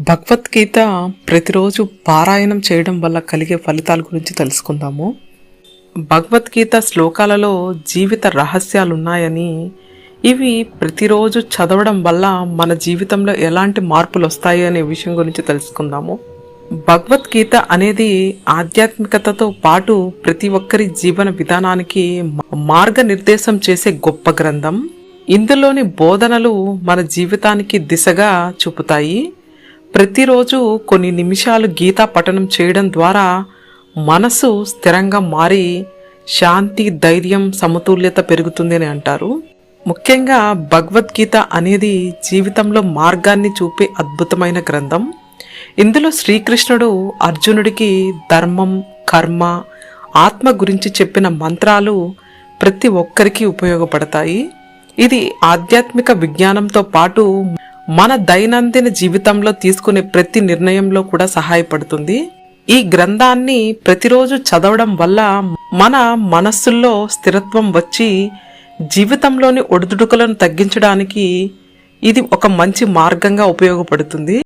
భగవద్గీత ప్రతిరోజు పారాయణం చేయడం వల్ల కలిగే ఫలితాల గురించి తెలుసుకుందాము. భగవద్గీత శ్లోకాలలో జీవిత రహస్యాలు ఉన్నాయని ఇవి ప్రతిరోజు చదవడం వల్ల మన జీవితంలో ఎలాంటి మార్పులు వస్తాయి అనే విషయం గురించి తెలుసుకుందాము. భగవద్గీత అనేది ఆధ్యాత్మికతతో పాటు ప్రతి ఒక్కరి జీవన విధానానికి మార్గనిర్దేశం చేసే గొప్ప గ్రంథం. ఇందులోని బోధనలు మన జీవితానికి దిశగా చూపుతాయి. ప్రతిరోజు కొన్ని నిమిషాలు గీతా పఠనం చేయడం ద్వారా మనసు స్థిరంగా మారి శాంతి ధైర్యం సమతుల్యత పెరుగుతుందని అంటారు. ముఖ్యంగా భగవద్గీత అనేది జీవితంలో మార్గాన్ని చూపే అద్భుతమైన గ్రంథం. ఇందులో శ్రీకృష్ణుడు అర్జునుడికి ధర్మం కర్మ ఆత్మ గురించి చెప్పిన మంత్రాలు ప్రతి ఒక్కరికి ఉపయోగపడతాయి. ఇది ఆధ్యాత్మిక విజ్ఞానంతో పాటు మన దైనందిన జీవితంలో తీసుకునే ప్రతి నిర్ణయంలో కూడా సహాయపడుతుంది. ఈ గ్రంథాన్ని ప్రతిరోజు చదవడం వల్ల మన మనస్సుల్లో స్థిరత్వం వచ్చి జీవితంలోని ఒడిదుడుకులను తగ్గించడానికి ఇది ఒక మంచి మార్గంగా ఉపయోగపడుతుంది.